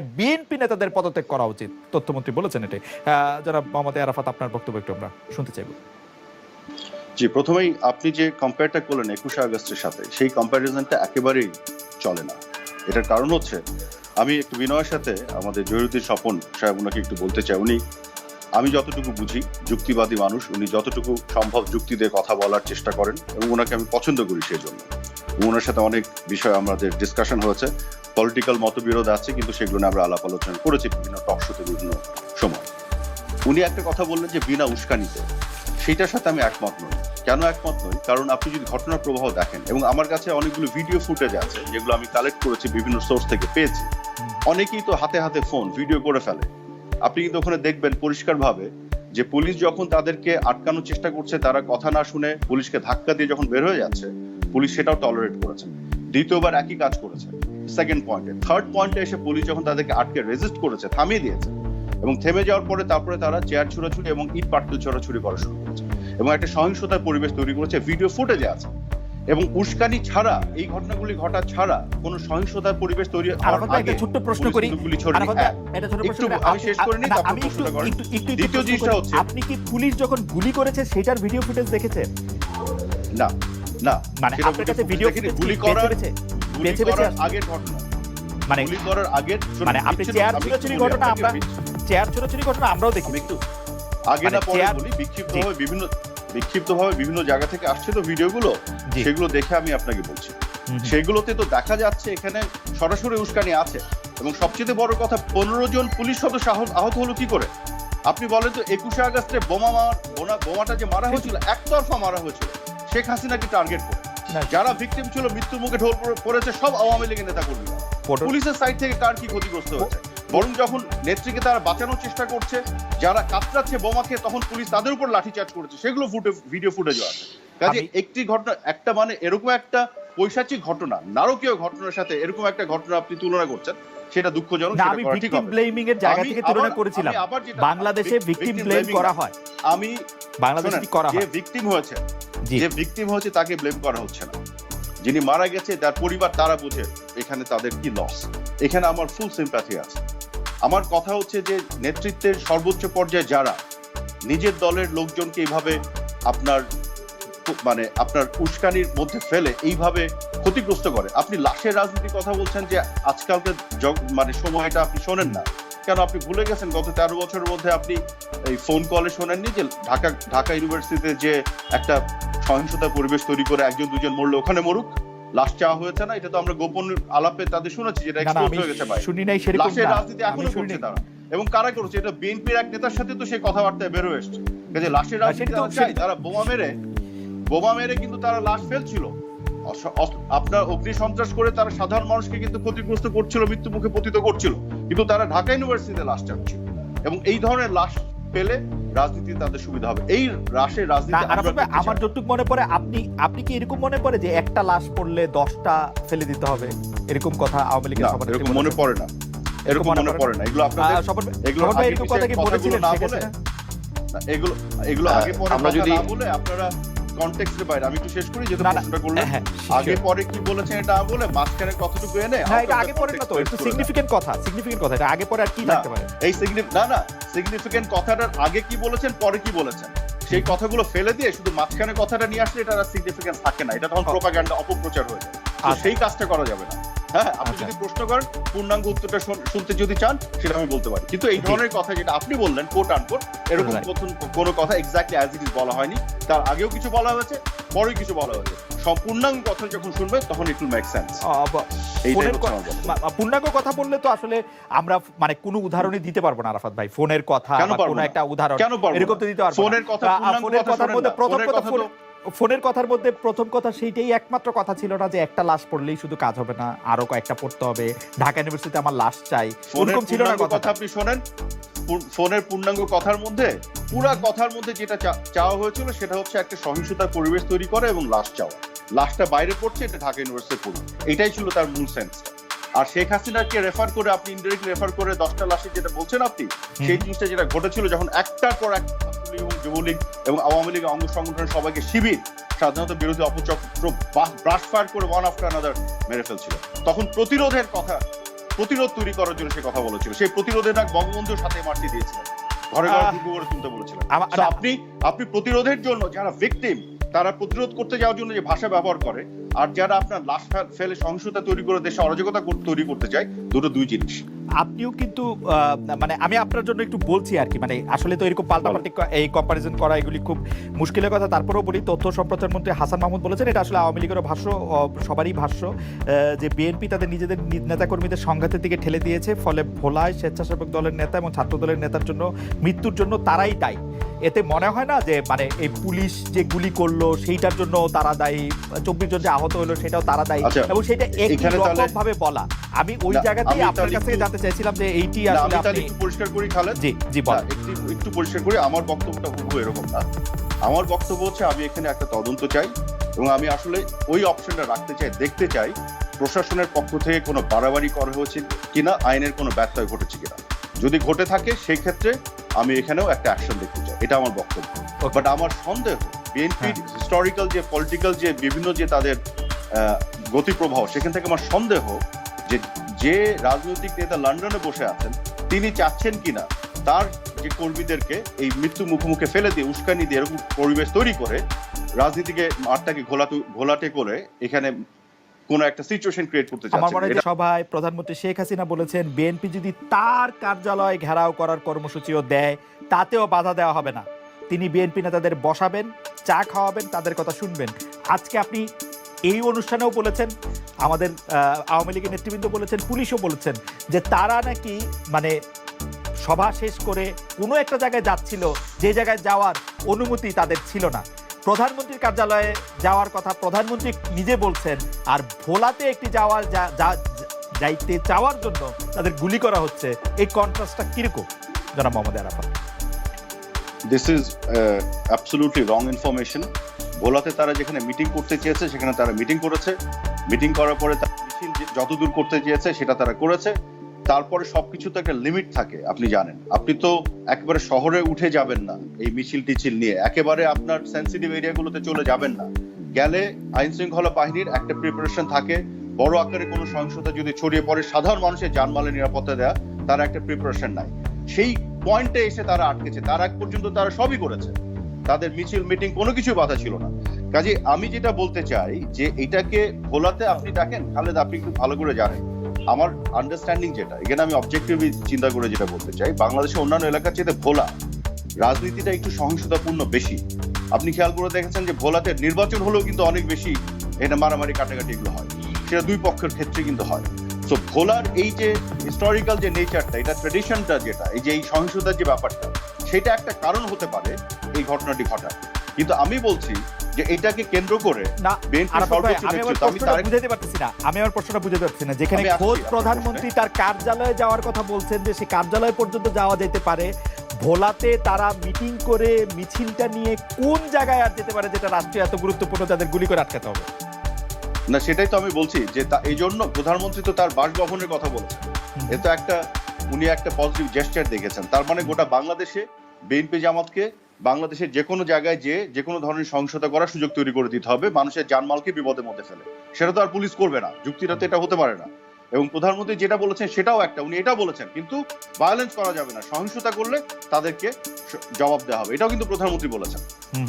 BNP নেতাদের পদত্যাগ করা উচিত। তথ্যমন্ত্রী বলেছেন আহ, যারা মোহাম্মদ আরাফাত আপনার বক্তব্য একটু আমরা শুনতে চাইব। জি প্রথমেই আপনি যে কম্পেয়ারটা করলেন একুশে আগস্টের সাথে সেই কম্প্যারিজনটা একেবারেই চলে না। এটার কারণ হচ্ছে আমি একটু বিনয়ের সাথে আমাদের জহিরুদ্দিন স্বপন সাহেব ওনাকে একটু বলতে চাই। উনি আমি যতটুকু বুঝি যুক্তিবাদী মানুষ উনি যতটুকু সম্ভব যুক্তি দিয়ে কথা বলার চেষ্টা করেন এবং ওনাকে আমি পছন্দ করি সেই জন্য। ওনার সাথে অনেক বিষয় আমাদের ডিসকাশন হয়েছে। পলিটিক্যাল মতবিরোধ আছে, কিন্তু সেগুলো নিয়ে আমরা আলাপ আলোচনা করেছি বিভিন্ন টক শোতে বিভিন্ন সময়। উনি একটা কথা বললেন যে বিনা উস্কানিতে। সেটার সাথে আমি একমত নই। কেন একমত নই? কারণ আপনি যদি ঘটনার প্রবাহ দেখেন, এবং আমার কাছে অনেকগুলো ভিডিও ফুটেজ আছে, যেগুলো আমি কালেক্ট করেছি বিভিন্ন সোর্স থেকে পেয়েছি। অনেকেই তো হাতে হাতে ফোন ভিডিও করে ফেলে। আপনি কিন্তু ওখানে দেখবেন পরিষ্কারভাবে যে পুলিশ যখন তাদেরকে আটকানোর চেষ্টা করছে, তারা কথা না শুনে পুলিশকে ধাক্কা দিয়ে যখন বের হয়ে যাচ্ছে পুলিশ সেটাও টলারেট করেছে। দ্বিতীয়বার একই কাজ করেছে। সেকেন্ড পয়েন্টে থার্ড পয়েন্টে এসে পুলিশ যখন তাদেরকে আটকে রেজিস্ট করেছে থামিয়ে দিয়েছে এবং থেমে যাওয়ার পরে তারপরে তারা চেয়ার ছুড়াছুড়ি এবং ইট পাটকেল ছড়াছুড়ি করা শুরু করেছে এবং একটা সহিংসতার পরিবেশ তৈরি করেছে ভিডিও ফুটেজে আছে। এবং উস্কানি ছাড়া এই ঘটনাগুলি ঘটা ছাড়া কোনো সহিংসতার পরিবেশ তৈরি ভাই, একটা ছোট্ট প্রশ্ন করি। একটা আমি শেষ করে নিই, তারপর প্রশ্নটা করেন। দ্বিতীয় জিনিসটা হচ্ছে আপনি কি পুলিশ যখন গুলি করেছে সেটার ভিডিও ফুটেজ দেখেছেন? না। না মানে আপনার কাছে ভিডিও গুলি করার বেছে বেছে? আগের ঘটনা। মানে গুলি করার আগের মানে আপনি চেয়ার ছোড়াছুড়ি ঘটনা আমরা চেয়ার ছোড়াছুড়ি ঘটনা আমরাও দেখি। একটু আগে মানে না পরে বলি বিভিন্ন বিক্ষিপ্ত ভাবে বিভিন্ন জায়গা থেকে আসছে তো ভিডিওগুলো। সেগুলো দেখে আমি আপনাকে বলছি। সেগুলোতে তো দেখা যাচ্ছে এখানে সরাসরি উস্কানি আছে। এবং সবচেয়ে বড় কথা পনেরো জন পুলিশ সদস্য আহত- হলো কি করে? আপনি বলেন তো একুশে আগস্টে বোমা বোনা- বোমাটা যে মারা হয়েছিল একতরফা মারা হয়েছিল। শেখ হাসিনাকে টার্গেট করে। যারা ভিকটিম ছিল মৃত্যুর মুখে ঢোল পড়েছে সব আওয়ামী লীগের নেতা কর্মীরা পুলিশের সাইড থেকে কার কি ক্ষতিগ্রস্ত হয়েছে? বরং যখন নেত্রীকে তারা বাঁচানোর চেষ্টা করছে যারা কাতরাচ্ছে বোমাকে তখন পুলিশ তাদের উপর লাঠিচার্জ করেছে। সেগুলো ফুটে ভিডিও ফুটেজও আছে। কাজে একটি ঘটনা একটা মানে এরকম একটা পৈশাচিক ঘটনা নারকীয় ঘটনার সাথে এরকম একটা ঘটনা আপনি তুলনা করছেন সেটা দুঃখজনক আমি ভিকটিম ব্লেমিং এর জায়গা থেকে তুলনা করেছিলাম। বাংলাদেশে ভিকটিম ব্লেম করা। হয়। আমি বাংলাদেশে করা যে ভিকটিম হয়েছে যে ভিকটিম হয়েছে তাকে ব্লেম করা হচ্ছে না। যিনি মারা গেছে, তার পরিবার, তারা বোঝে এখানে তাদের কি লস এখানে আমার ফুল সিম্প্যাথি আছে। আমার কথা হচ্ছে যে নেতৃত্বের সর্বোচ্চ পর্যায়ে যারা, নিজের দলের লোকজনকে এইভাবে আপনার মানে আপনার উস্কানির মধ্যে ফেলে এইভাবে ক্ষতিগ্রস্ত করে। আপনি লাশের রাজনীতির কথা বলছেন যে আজকালকার জগ- মানে সময়টা আপনি শোনেন না। কেন আপনি ভুলে গেছেন? গত তেরো বছরের মধ্যে আপনি এই ফোন কলে শোনেননি যে ঢাকা ঢাকা ইউনিভার্সিটিতে যে একটা সহিংসতার পরিবেশ তৈরি করে একজন দুজন মরলে ওখানে মরুক। লাশ চাওয়া হয়েছে না এটা তো আমরা গোপন আলাপে তাদের শুনেছি যেটা এক্সপোজ হয়ে গেছে ভাই। শুনি নাই সেরকম লাশের রাজনীতি এখনও করছে তারা। এবং কারা করছে? এটা বিএনপির এক নেতার সাথে তো সেই কথাবার্তায় বের এসছে। কাজে লাশের রাজনীতি তারা চায় তারা বোমা মেরে বোমা মেরে কিন্তু তারা লাশ ফেলছিল। আপনার অগ্নি সন্ত্রাস করে তারা সাধারণ মানুষকে কিন্তু ক্ষতিগ্রস্ত করছিল মৃত্যু মুখে পতিত করছিল। কিন্তু তারা ঢাকা ইউনিভার্সিটিতে লাশ চাচ্ছিল। এবং এই ধরনের লাশ পেলে রাজনীতি তাদের সুবিধা হবে। এই রাশের রাজনীতি আমরা যতটুকু মনে পড়ে আপনি আপনি কি এরকম মনে পড়ে যে একটা লাশ পড়লে দশটা ফেলে দিতে হবে? এরকম কথা আওয়ামী লীগের এরকম মনে পড়ে না। এরকম মনে পড়ে না? এগুলো আপনাদের এগুলো এরকম কথা কি বলেছিলেন না বলে। এগুলো এগুলো আগে পরে আমরা যদি- বলে আপনারা কনটেক্সটের বাইরে। আমি একটু শেষ করি প্রশ্নটা করলেন। হ্যাঁ, আগে পরে কি বলেছেন এটা বলে মাঝখানে কতটুকু এনে না হ্যাঁ, এটা আগে পরে না তো একটু সিগনিফিকেন্ট কথা সিগনিফিকেন্ট কথা এটা আগে পরে আর কি থাকতে পারে? এই না না সিগনিফিকেন্ট কথাটার আগে কি বলেছেন পরে কি বলেছেন? সেই কথাগুলো ফেলে দিয়ে শুধু মাঝখানে কথাটা নিয়ে আসলে এটা সিগনিফিকেন্স থাকে না এটা তখন। প্রোপাগান্ডা অপপ্রচার হয়ে যায়। আচ্ছা। সেই কাজটা করা যাবে না। হ্যাঁ আপনি আচ্ছা। যদি প্রশ্ন করেন পূর্ণাঙ্গ উত্তরটা শুনতে যদি চান সেটা আমি বলতে পারি। কিন্তু এই ধরনের কথা যেটা আপনি বললেন কোট আনকোট এরকম কোনো কথা এক্স্যাক্টলি অ্যাজ ইট ইজ বলা হয়নি। তার আগেও কিছু বলা হয়েছে পরেও কিছু বলা হয়েছে। পূর্ণাঙ্গ কথা যখন শুনবে তখন ইট উইল মেক সেন্স পূর্ণাঙ্গ কথা বললে তো আসলে আমরা মানে কোনো উদাহরণই দিতে পারব না আরাফাত ভাই। ফোনের কথা কেন? একটা উদাহরণ। এরকম তো দিতে পারব ফোনের কথা, ফোনের কথার মধ্যে প্রথম কথা ফোনের কথার মধ্যে প্রথম কথা সেইটাই একমাত্র কথা ছিল না যে একটা লাশ পড়লেই শুধু কাজ হবে না আরও কয়েকটা পড়তে হবে। ঢাকা ইউনিভার্সিটিতে আমার লাশ চাই। ওরকম ছিল না কথা আপনি শোনেন? ফোনের পূর্ণাঙ্গ কথার মধ্যে পুরা কথার মধ্যে যেটা চাওয়া হয়েছিল সেটা হচ্ছে একটা সহিংসতার পরিবেশ তৈরি করে এবং লাশ চাওয়া। লাশটা বাইরে পড়ছে এটা ঢাকা ইউনিভার্সিটি পড়বে এটাই ছিল তার মূল সেন্সটা আর শেখ হাসিনাকে রেফার করে আপনি ইনডাইরেক্ট রেফার করে দশটা লাশে যেটা বলছেন আপনি সেই জিনিসটা যেটা ঘটেছিল যখন একটার পর এক ছাত্রলীগ এবং যুবলীগ এবং আওয়ামী লীগের অঙ্গ সংগঠনের সবাইকে শিবির সাধারণত বিরোধী অপচক্র ব্রাশ ফায়ার করে ওয়ান আফটার আনাদার মেরে ফেলছিল। তখন প্রতিরোধের কথা প্রতিরোধ তৈরি করার জন্য সে কথা বলেছিল। সেই প্রতিরোধের ডাক বঙ্গবন্ধুর সাথে মারতে দিয়েছিলেন। ঘরে ঘরে করে তুলতে বলেছিলেন। আপনি আপনি প্রতিরোধের জন্য যারা ভিকটিম তারা প্রতিরোধ করতে যাওয়ার জন্য যে ভাষা ব্যবহার করে আর যারা আপনার লাশ ফেলে সহিংসতা তৈরি করে দেশে অরাজকতা তৈরি করতে চায় দুটো দুই জিনিস। আপনিও কিন্তু মানে আমি আপনার জন্য একটু বলছি আর কি মানে আসলে তো এরকম পাল্টাপাল্টি এই কম্পারিজন করা এগুলি খুব মুশকিলের কথা। তারপরেও বলি তথ্য সম্প্রচার মন্ত্রী হাসান মাহমুদ বলেছেন এটা আসলে আওয়ামী লীগের ভাষ্য সবারই ভাষ্য যে বিএনপি তাদের নিজেদের নেতাকর্মীদের সংঘাতের দিকে ঠেলে দিয়েছে ফলে ভোলায় স্বেচ্ছাসেবক দলের নেতা এবং ছাত্র দলের নেতার জন্য মৃত্যুর জন্য তারাই দায়ী। এতে মনে হয় না যে মানে এই পুলিশ যে গুলি করল সেইটার জন্য তারা দায়ী চব্বিশ জন যে আহত হলো সেটাও তারা দায়ী। আচ্ছা, এবং সেটা একই রকম ভাবে বলা। আমি ওই জায়গাতেই আপনার কাছ থেকে জানতে চাইছিলাম যে এইটি আসলে আপনি একটু পরিষ্কার করি খালেদ? জি জি বলেন। একটু একটু পরিষ্কার করি আমার বক্তব্যটা হুবহু এরকম না। আমার বক্তব্য হচ্ছে আমি এখানে একটা তদন্ত চাই এবং আমি আসলে ওই অপশনটা রাখতে চাই দেখতে চাই প্রশাসনের পক্ষ থেকে কোনো বাড়াবাড়ি করা হয়েছে কিনা আইনের কোনো ব্যত্যয় ঘটেছে কিনা। যদি ঘটে থাকে সেই ক্ষেত্রে আমি এখানেও একটা অ্যাকশন দেখতে চাই। এটা আমার বক্তব্য বাট আমার সন্দেহ বিএনপির। হিস্টোরিক্যাল যে পলিটিক্যাল যে বিভিন্ন যে তাদের আহ, গতি সেখান থেকে আমার সন্দেহ যে যে রাজনৈতিক নেতা লন্ডনে বসে আছেন তিনি চাচ্ছেন কিনা তার যে কর্মীদেরকে এই মৃত্যু মুখোমুখি ফেলে দিয়ে উস্কানি দিয়ে এরকম পরিবেশ তৈরি করে রাজনীতিকে মাঠটাকে ঘোলা ঘোলাটে করে এখানে কোন একটা সিচুয়েশন ক্রিয়েট করতে আমার মনে হয় সভায় প্রধানমন্ত্রী শেখ হাসিনা বলেছেন বিএনপি যদি তার কার্যালয় ঘেরাও করার কর্মসূচিও দেয় তাতেও বাধা দেওয়া হবে না। তিনি বিএনপি নেতাদের বসাবেন চা খাওয়াবেন তাদের কথা শুনবেন। আজকে আপনি এই অনুষ্ঠানেও বলেছেন আমাদের আওয়ামী লীগের নেতৃবৃন্দ বলেছেন পুলিশও বলেছেন যে তারা নাকি মানে সভা শেষ করে কোনো একটা জায়গায় যাচ্ছিল যে জায়গায় যাওয়ার অনুমতি তাদের ছিল না। প্রধানমন্ত্রীর কার্যালয়ে যাওয়ার কথা প্রধানমন্ত্রী নিজে বলছেন, আর ভোলাতে একটি যাওয়ার যাইতে চাওয়ার জন্য তাদের গুলি করা হচ্ছে। এই কন্ট্রাস্টটা কীরকম? জনাব Mohammad Arafat. This is absolutely wrong information ভোলাতে তারা যেখানে মিটিং করতে চেয়েছে, সেখানে তারা মিটিং করেছে। মিটিং করার পরে তারা মিছিল যতদূর করতে চেয়েছে, সেটা তারা করেছে। তারপরে সবকিছু তো একটা লিমিট থাকে, আপনি জানেন। আপনি তো একেবারে শহরে উঠে যাবেন না এই মিছিল টিছিল নিয়ে। একেবারে আপনার সেন্সিটিভ এরিয়াগুলোতে চলে যাবেন না। গেলে আইন শৃঙ্খলা বাহিনীর একটা প্রিপারেশন থাকে। বড় আকারে কোনো সহিংসতা যদি ছড়িয়ে পড়ে, সাধারণ মানুষের জানমালের নিরাপত্তা দেয়া তার একটা প্রিপারেশন নাই। সেই পয়েন্টে এসে তারা আটকেছে। তার আগ পর্যন্ত তারা সবই করেছে। তাদের মিছিল মিটিং কোনো কিছু বাধা ছিল না। কাজে আমি যেটা বলতে চাই যে এটাকে ভোলাতে আপনি দেখেন, খালেদ আপনি একটু ভালো করে জানেন। আমার আন্ডারস্ট্যান্ডিং যেটা এখানে আমি অবজেক্টিভলি চিন্তা করে যেটা বলতে চাই, বাংলাদেশের অন্যান্য এলাকার চেয়ে ভোলা রাজনীতিটা একটু সহিংসতাপূর্ণ বেশি। আপনি খেয়াল করে দেখেছেন যে ভোলাতে নির্বাচন হলেও কিন্তু অনেক বেশি এটা মারামারি, কাটাকাটি এগুলো হয়। সেটা দুই পক্ষের ক্ষেত্রে কিন্তু হয়। তো ভোলার এই যে হিস্টোরিক্যাল যে নেচারটা এটা ট্রেডিশনটা যেটা, এই যে এই সহিংসতার যে ব্যাপারটা, সেটা একটা কারণ হতে পারে এই ঘটনাটি ঘটার। কিন্তু আমি বলছি যে এটাকে কেন্দ্র করে না আমি আমার প্রশ্নটা তারেক বুঝাতে পারতেছি না। আমি আমার প্রশ্নটা বুঝাতে পারছি না। যেখানে খোদ প্রধানমন্ত্রী তার কার্যালয়ে যাওয়ার কথা বলছেন যে সে কার্যালয় পর্যন্ত যাওয়া যেতে পারে। ভোলাতে তারা মিটিং করে মিছিলটা নিয়ে কোন জায়গায় আর যেতে পারে যেটা রাষ্ট্রীয় এত গুরুত্বপূর্ণ তাদের গুলি করে আটকাতে হবে? না সেটাই তো আমি বলছি যে তা- এই জন্য প্রধানমন্ত্রী তো তার বাসভবনের কথা বলেছেন। হুম। এ তো একটা উনি একটা পজিটিভ জেস্টার দেখেছেন। তার মানে গোটা বাংলাদেশে বিএনপি জামাতকে বাংলাদেশের যে কোনো জায়গায় যে যে কোনো ধরনের সহিংসতা করার সুযোগ তৈরি করে দিতে হবে মানুষের জানমালকে বিপদের মধ্যে ফেলে। সেটা তো আর পুলিশ করবে না। যুক্তিটা তো এটা হতে পারে না। এবং প্রধানমন্ত্রী যেটা বলেছেন সেটাও একটা উনি এটা বলেছেন কিন্তু ভায়োলেন্স করা যাবে না। সহিংসতা করলে তাদেরকে জবাব দেওয়া হবে। এটাও কিন্তু প্রধানমন্ত্রী বলেছেন।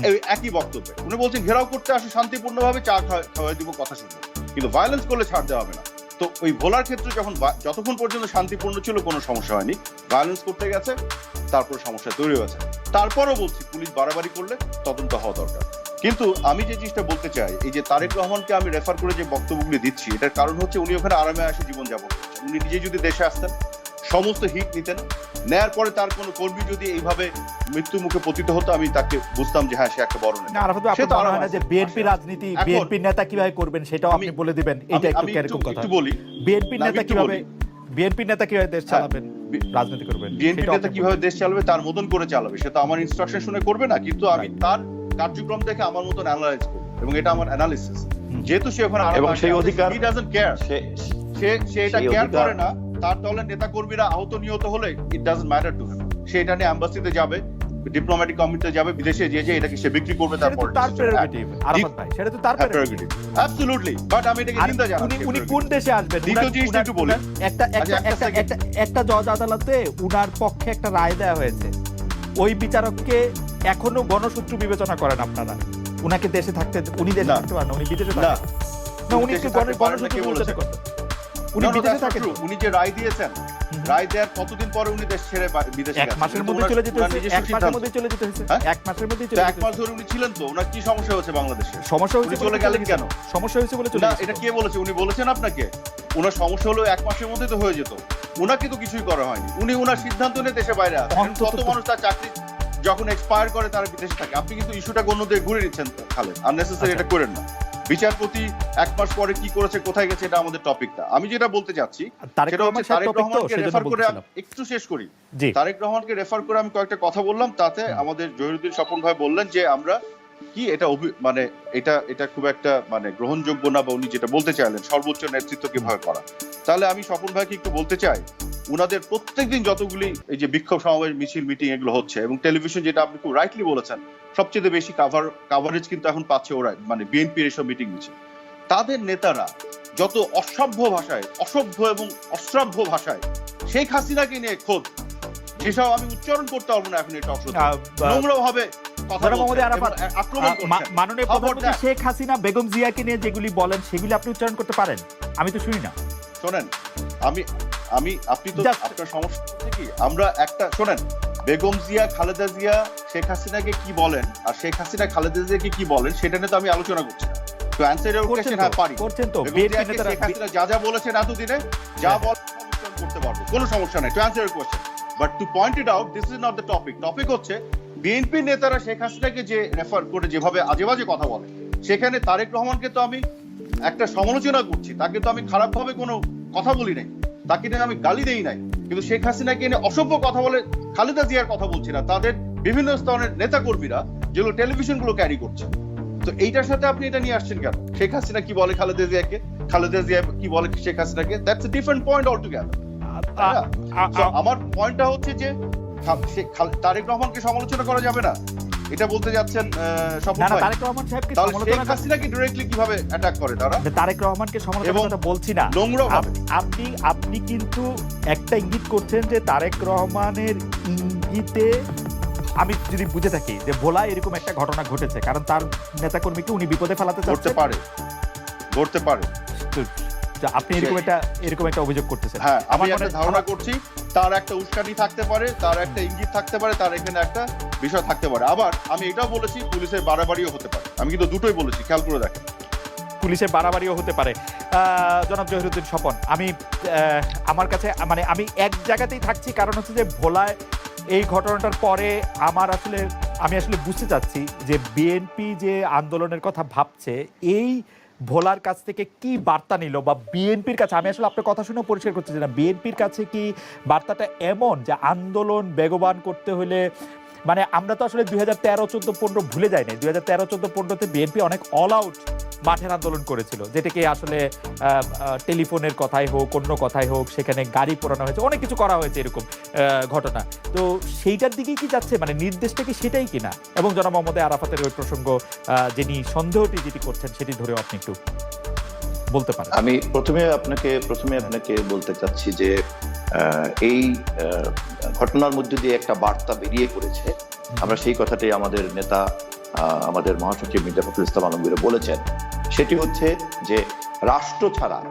এই একই বক্তব্যে। উনি বলছেন ঘেরাও করতে আসে শান্তিপূর্ণভাবে চা খাওয়া- দিব কথা শুনব। কিন্তু ভায়োলেন্স করলে ছাড় দেওয়া হবে না। তো ওই ভোলার ক্ষেত্রে যখন যতক্ষণ পর্যন্ত শান্তিপূর্ণ ছিল কোনো সমস্যা হয়নি। ভায়োলেন্স করতে গেছে তারপর সমস্যা তৈরি হয়েছে। তারপরও বলছি পুলিশ বাড়াবাড়ি করলে তদন্ত হওয়া দরকার। কিন্তু আমি যে জিনিসটা বলতে চাই এই যে তারেক রহমানকে আমি রেফার করে যে বক্তব্যগুলি দিচ্ছি এটার কারণ হচ্ছে উনি ওখানে আরামে আসে জীবনযাপন করছেন। উনি নিজে যদি দেশে আসতেন সমস্ত হিট নিতেন নেয়ার পরে তার কোনো কর্মী যদি এইভাবে মৃত্যু মুখে পতিত হতো আমি তাকে বুঝতাম যে হ্যাঁ সে একটা বড় নেতা। আরাফাত ভাই, আপনার মনে হয় না যে বিএনপি রাজনীতি এখন- বিএনপি নেতা কীভাবে করবেন সেটাও আপনি আমি- বলে দিবেন। এটা একটু কথা। বলি। বিএনপি নেতা কীভাবে। বিএনপি নেতা কীভাবে দেশ হ্যাঁ, চালাবেন? রাজনীতি করবে বিএনপি নেতা কীভাবে দেশ চালাবে তার মতন করে চালাবে সেটা আমার ইনস্ট্রাকশন শুনে করবে না কিন্তু আমি তার কার্যক্রম দেখে আমার মতন অ্যানালাইজ করব এবং এটা আমার অ্যানালিসিস যেহেতু সে ওখানে এবং সেই অধিকার হি ডাজন্ট কেয়ার সে সে সে এটা কেয়ার করে না তার দলের নেতা কর্মীরা আহত নিহত হলে it doesn't matter to him সে এটা নিয়ে অ্যাম্বাসিতে যাবে ডিপ্লোম্যাটিক কমিটিতে যাবে বিদেশে যে যে এটাকে সে বিক্রি করবে তারপর তার প্রেরোগেটিভ আরাফাত ভাই সেটা তো তার প্রেরোগেটিভ অ্যাবসলিউটলি বাট আমি এটাকে আর নিন্দা উনি উনি কোন দেশে আসবেন? দ্বিতীয় জিনিসটা একটু বলি। একটা একটা আচ্ছা, একটা একটা। একটা একটা জজ আদালতে উনার পক্ষে একটা রায় দেওয়া হয়েছে। ওই বিচারককে এখনও গণসূত্র বিবেচনা করেন আপনারা। উনাকে দেশে থাকতে উনি দেশে থাকতে পারেন উনি বিদেশে থাকেন। না উনি না, গণসূত্র বিবেচনা? করবেন উনি বিদেশে থাকেন। উনি যে রায় দিয়েছেন রায় দেওয়ার কতদিন পরে উনি দেশ ছেড়ে বিদেশে এক মাসের মধ্যে চলে যেতে হয়েছে এক মাসের মধ্যে চলে যেতে হয়েছে। হ্যাঁ? এক মাসের মধ্যেই তো চলে এক মাস ধরে উনি ছিলেন তো ওনার কি সমস্যা হচ্ছে বাংলাদেশে? সমস্যা হয়েছে চলে গেলেন কেন? সমস্যা হয়েছে বলে চলে না এটা কে বলেছে? উনি বলেছেন আপনাকে। ওনার সমস্যা হলো এক মাসের মধ্যে তো হয়ে যেত। ওনাকে তো কিছুই করা হয়নি। উনি ওনার সিদ্ধান্ত নিয়ে দেশে বাইরে আসেন। কত মানুষ তার চাকরি যখন এক্সপায়ার করে তারা বিদেশে থাকে। আপনি কিন্তু ইস্যুটা অন্য দিয়ে ঘুরে নিচ্ছেন খালেদ আননেসেসারি আচ্ছা। এটা করেন না। বিচারপতি এক মাস পরে কি করেছে কোথায় গেছে এটা আমাদের টপিকটা আমি যেটা বলতে চাচ্ছি সেটা হচ্ছে তারেক রহমানকে রেফার করে একটু শেষ করি। তারেক রহমানকে রেফার করে আমি কয়েকটা কথা বললাম তাতে আমাদের জহিরুদ্দিন স্বপন ভাই বললেন যে আমরা কি এটা মানে এটা এটা খুব একটা মানে গ্রহণযোগ্য না বা উনি যেটা বলতে চাইলেন সর্বোচ্চ নেতৃত্ব কীভাবে করা। তাহলে আমি স্বপন ভাইকে একটু বলতে চাই উনাদের প্রত্যেকদিন যতগুলি এই যে বিক্ষোভ সমাবেশ মিছিল মিটিং এগুলো হচ্ছে এবং টেলিভিশন যেটা আপনি খুব রাইটলি বলেছেন সবচেয়ে বেশি কাভার কাভারেজ কিন্তু এখন পাচ্ছে ওরা মানে বিএনপির এসব মিটিং মিছিল তাদের নেতারা যত অসভ্য ভাষায় অসভ্য এবং অশ্রাব্য ভাষায় শেখ হাসিনাকে নিয়ে খোদ যেসব আমি উচ্চারণ করতে পারব না এখন এই টক নোংরা মাননীয় প্রধানমন্ত্রী শেখ হাসিনা বেগম জিয়াকে নিয়ে যেগুলি বলেন সেগুলি আপনি উচ্চারণ করতে পারেন? আমি তো শুনি না। শোনেন আমি আমি আপনি তো আপনার সমস্যা হচ্ছে কি আমরা একটা শোনেন বেগম জিয়া খালেদা জিয়া শেখ হাসিনাকে কি বলেন আর শেখ হাসিনা খালেদা জিয়াকে কি বলেন সেটা নিয়ে তো আমি আলোচনা করছি তো অ্যান্সার করছেন কোশ্চেন হ্যাঁ পারি। করছেন তো শেখ হাসিনা যা যা বলেছেন এতদিনে যা হ্যাঁ। বল করতে পারব কোনো সমস্যা নাই to answer your question but to point it out this is not the topic topic হচ্ছে বিএনপি নেতারা শেখ হাসিনাকে যে রেফার করে যেভাবে আজে বাজে কথা বলে সেখানে তারেক রহমানকে তো আমি একটা সমালোচনা করছি তাকে তো আমি খারাপভাবে কোনো কথা বলি নাই। তাকে আমি গালি দেই নাই। কিন্তু শেখ হাসিনাকে নিয়ে অসভ্য কথা বলে খালেদা জিয়ার কথা বলছি না তাদের বিভিন্ন স্তরের নেতা কর্মীরা যেগুলো টেলিভিশনগুলো ক্যারি করছে। তো এইটার সাথে আপনি এটা নিয়ে আসছেন কেন? শেখ হাসিনা কি বলে খালেদা জিয়াকে? খালেদা জিয়া কি বলে শেখ হাসিনাকে? That's a different point altogether আমার পয়েন্টটা হচ্ছে যে তারেক রহমানকে সমালোচনা করা যাবে না। এটা বলতে যাচ্ছেন স্বপন ভাই। তারেক রহমান সাহেবকে সমালোচনা হাসিনাকে ডিরেক্টলি কীভাবে অ্যাটাক করে তারা? তারেক রহমানকে কথা বলছি না। আপনি আপনি কিন্তু একটা ইঙ্গিত করছেন যে তারেক রহমানের ইঙ্গিতে আমি যদি বুঝে থাকি যে ভোলা এরকম একটা ঘটনা ঘটেছে কারণ তার নেতাকর্মীকে উনি বিপদে ফেলাতে করতে পারে। করতে পারে। আপনি এরকম একটা এরকম একটা অভিযোগ করতেছেন। হ্যাঁ আমি একটা ধারণা করছি তার একটা উস্কানি থাকতে পারে তার একটা ইঙ্গিত থাকতে পারে তার এখানে একটা বিষয় থাকতে পারে। আবার আমি এটাও বলেছি পুলিশের বাড়াবাড়িও হতে পারে। আমি কিন্তু দুটোই বলেছি খেয়াল করে দেখেন। পুলিশের বাড়াবাড়িও হতে পারে। জনাব জহিরুদ্দিন স্বপন আমি আহ, আমার কাছে মানে আমি এক জায়গাতেই থাকছি কারণ হচ্ছে যে ভোলায় এই ঘটনাটার পরে আমার আসলে আমি আসলে বুঝতে চাচ্ছি যে বিএনপি যে আন্দোলনের কথা ভাবছে এই ভোলার কাছ থেকে কি বার্তা নিল বা বিএনপির কাছে? আমি আসলে আপনার কথা শুনে পরিষ্কার করতে চাই না। বিএনপির কাছে কি বার্তাটা এমন যে আন্দোলন বেগবান করতে হলে মানে আমরা তো আসলে দুই হাজার তেরো, চোদ্দ, পনেরো ভুলে যাই নাই দুই হাজার তেরো, চোদ্দ, পনেরোতে বিএনপি অনেক অল আউট মাঠের আন্দোলন করেছিল যেটাকে আসলে টেলিফোনের কথাই হোক অন্য কথাই হোক সেখানে গাড়ি পোড়ানো হয়েছে অনেক কিছু করা হয়েছে এরকম ঘটনা। তো সেইটার দিকেই কি যাচ্ছে? মানে নির্দেশটা কি সেটাই কিনা? এবং জনাব মোহাম্মদ আরাফাতের ওই প্রসঙ্গ যিনি সন্দেহটি যেটি করছেন সেটি ধরেও আপনি একটু বলতে পারেন। আমি প্রথমে আপনাকে প্রথমে আপনাকে বলতে চাচ্ছি যে এই ঘটনার মধ্যে দিয়ে একটা বার্তা বেরিয়ে পড়েছে। আমরা সেই কথাটাই আমাদের নেতা আহ, আমাদের মহাসচিব মির্জা ফখরুল ইসলাম আলমগীর বলেছেন। সেটি হচ্ছে যে রাষ্ট্র ছাড়া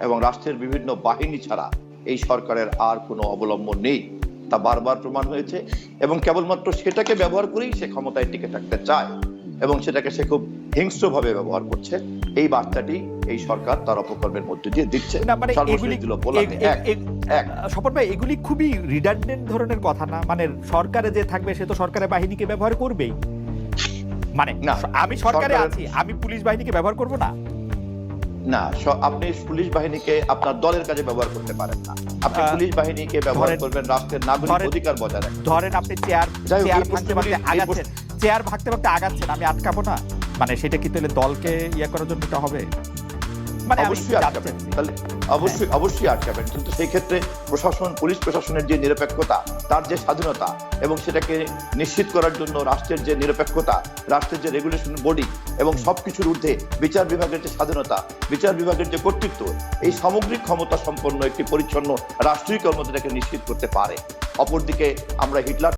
এবং রাষ্ট্রের বিভিন্ন বাহিনী ছাড়া এই সরকারের আর কোনো অবলম্বন নেই। তা বারবার প্রমাণ হয়েছে এবং কেবলমাত্র সেটাকে ব্যবহার করেই সে ক্ষমতায় টিকে থাকতে চায় এবং সেটাকে সে খুব হিংস্রভাবে ব্যবহার করছে। এই বার্তাটি এই সরকার তার অপকর্মের মধ্যে দিয়ে দিচ্ছে। না মানে। স্বপন ভাই এগুলি খুবই রিডান্ডেন্ট ধরনের কথা না? মানে সরকারে যে থাকবে সে তো সরকারের বাহিনীকে ব্যবহার করবেই। মানে আমি সরকারে আছি আমি পুলিশ বাহিনীকে ব্যবহার করব না? না আপনি পুলিশ বাহিনীকে আপনার দলের কাজে ব্যবহার করতে পারেন না। আপনি পুলিশ বাহিনীকে ব্যবহার করবেন রাষ্ট্রের নাগরিক অধিকার বজায় রাখতে। ধরেন আপনি চেয়ার চেয়ার ভাঙতে ভাঙতে আগাচ্ছেন। চেয়ার ভাঙতে ভাঙতে আগাচ্ছেন আমি আটকাবো না। মানে সেটা কি তাহলে দলকে ইয়ে করার জন্য হবে? মানে অবশ্যই আটকাবেন। তাহলে অবশ্যই অবশ্যই আটকাবেন। কিন্তু সেই ক্ষেত্রে প্রশাসন পুলিশ প্রশাসনের যে নিরপেক্ষতা তার যে স্বাধীনতা এবং সেটাকে নিশ্চিত করার জন্য রাষ্ট্রের যে নিরপেক্ষতা রাষ্ট্রের যে রেগুলেশন বডি এবং সবকিছুর ঊর্ধ্বে বিচার বিভাগের যে স্বাধীনতা বিচার বিভাগের যে কর্তৃত্ব এই সামগ্রিক ক্ষমতা সম্পন্ন একটি পরিচ্ছন্ন রাষ্ট্রীয় কর্মচারীকে নিশ্চিত করতে পারে। অপরদিকে আমরা হিটলার